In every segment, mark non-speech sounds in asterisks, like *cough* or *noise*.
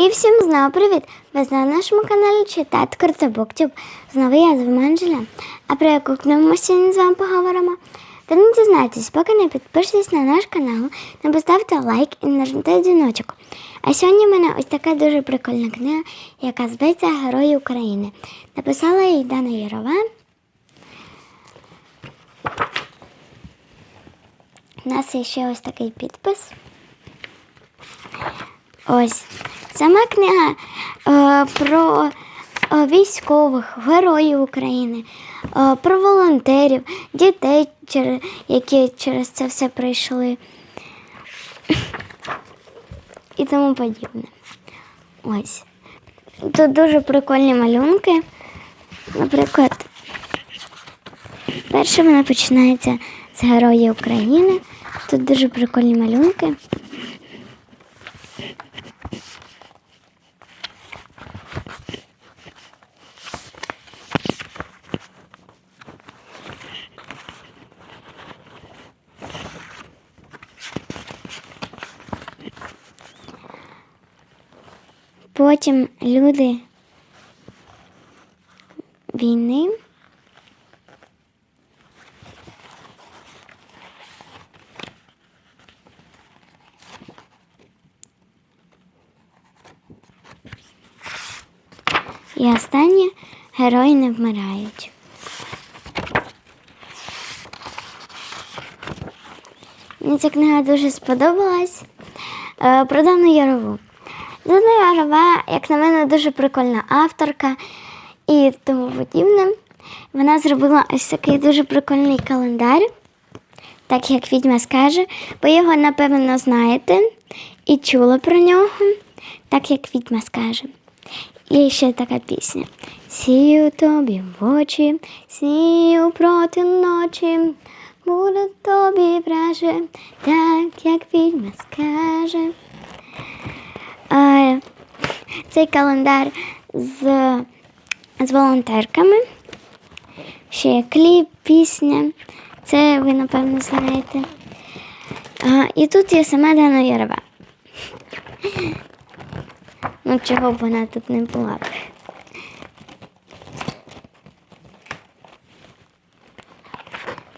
І всім знову привіт! Ви на нашому каналі читати Картабуктюб. Знову я з вами Анжеля. А про яку книгу ми сьогодні з вами поговоримо? Та не дізнайтесь, поки не підпишитесь на наш канал, не поставте лайк і нажмите дзвіночок. А сьогодні в мене ось така дуже прикольна книга, яка зветься Герої України. Написала її Дана Ярова. У нас є ще ось такий підпис. Ось. Сама книга е, про е, військових, героїв України, е, про волонтерів, дітей, які через це все пройшли і тому подібне. Ось. Тут дуже прикольні малюнки. Наприклад, перше вона починається з героїв України. Тут дуже прикольні малюнки. Потім люди війни. І останнє герої не вмирають. Мені ця книга дуже сподобалась. Е, Про Дану Ярову. Дана Ярова, як на мене, дуже прикольна авторка і тому подібне. Вона зробила ось такий дуже прикольний календар, так як відьма скаже. Ви його, напевно, знаєте і чули про нього, так як відьма скаже. І ще така пісня. Сію тобі в очі, сію проти ночі, буде тобі враже, так як відьма скаже. Цей календар з, з волонтерками. Ще є кліп, пісня. Це ви, напевно, знаєте. А, і тут є сама Дана Ярова. Ну, чого б вона тут не була.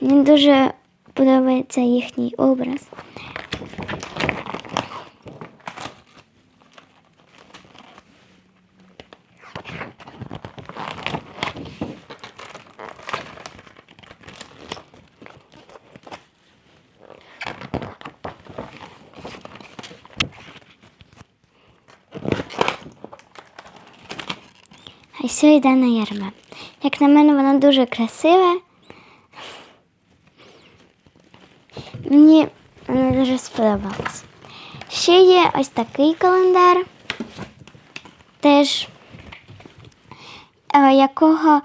Мені дуже подобається їхній образ. Все йде на ярма. Як на мене, вона дуже красива. Мені вона дуже сподобалась. Ще є ось такий календар, теж е, якого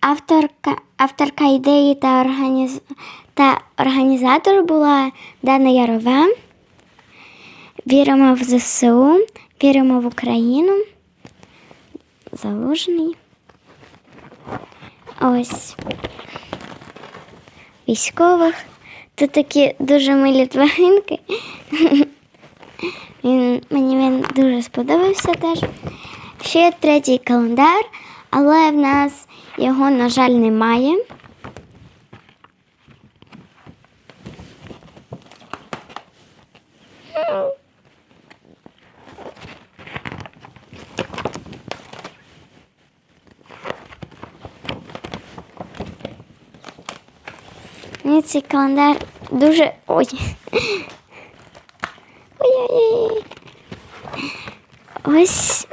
авторка, авторка ідеї та, організ... та організатор була Дана Ярова. Віримо в ЗСУ, віримо в Україну. Залужний. Ось військових. Тут такі дуже милі тваринки. *laughs* Він, мені він дуже сподобався теж. Ще третій календар, але в нас його, на жаль, немає. Мені цей календар дуже. Ой. Ой-ой-ой. Ось.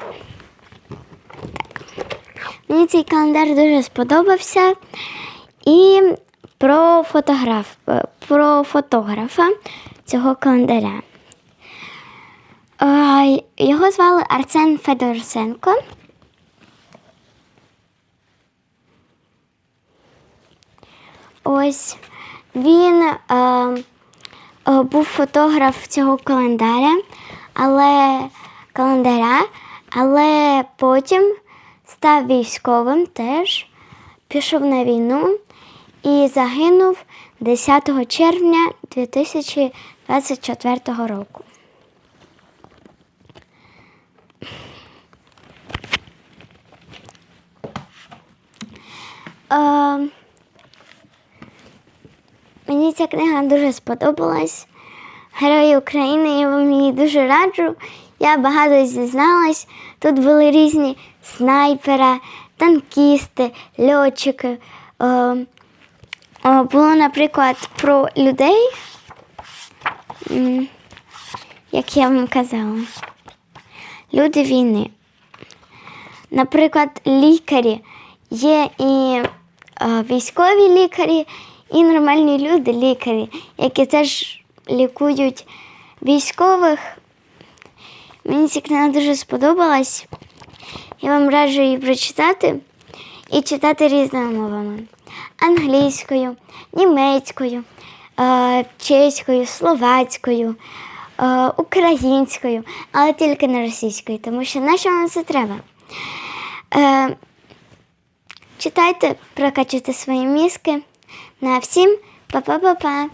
Мені цей календар дуже сподобався. І про фотограф, е, про фотографа цього календаря. Його звали Арсен Федорсенко. Ось він е, е, був фотограф цього календаря, але календаря, але потім став військовим теж, пішов на війну і загинув 10 червня 2024 року. Е, мені ця книга дуже сподобалась. Герої України, я вам її дуже раджу. Я багато зізналась. Тут були різні снайпера, танкісти, льотчики. Е, е, було, наприклад, про людей, як я вам казала, люди війни. Наприклад, лікарі. Є і е, військові лікарі, і нормальні люди, лікарі, які теж лікують військових. Мені ця книга дуже сподобалась. Я вам раджу її прочитати і читати різними мовами: англійською, німецькою, е, чеською, словацькою, е, українською, але тільки не російською, тому що на що вам це треба? Е, читайте, прокачуйте свої мізки. На всім па-па-па-па!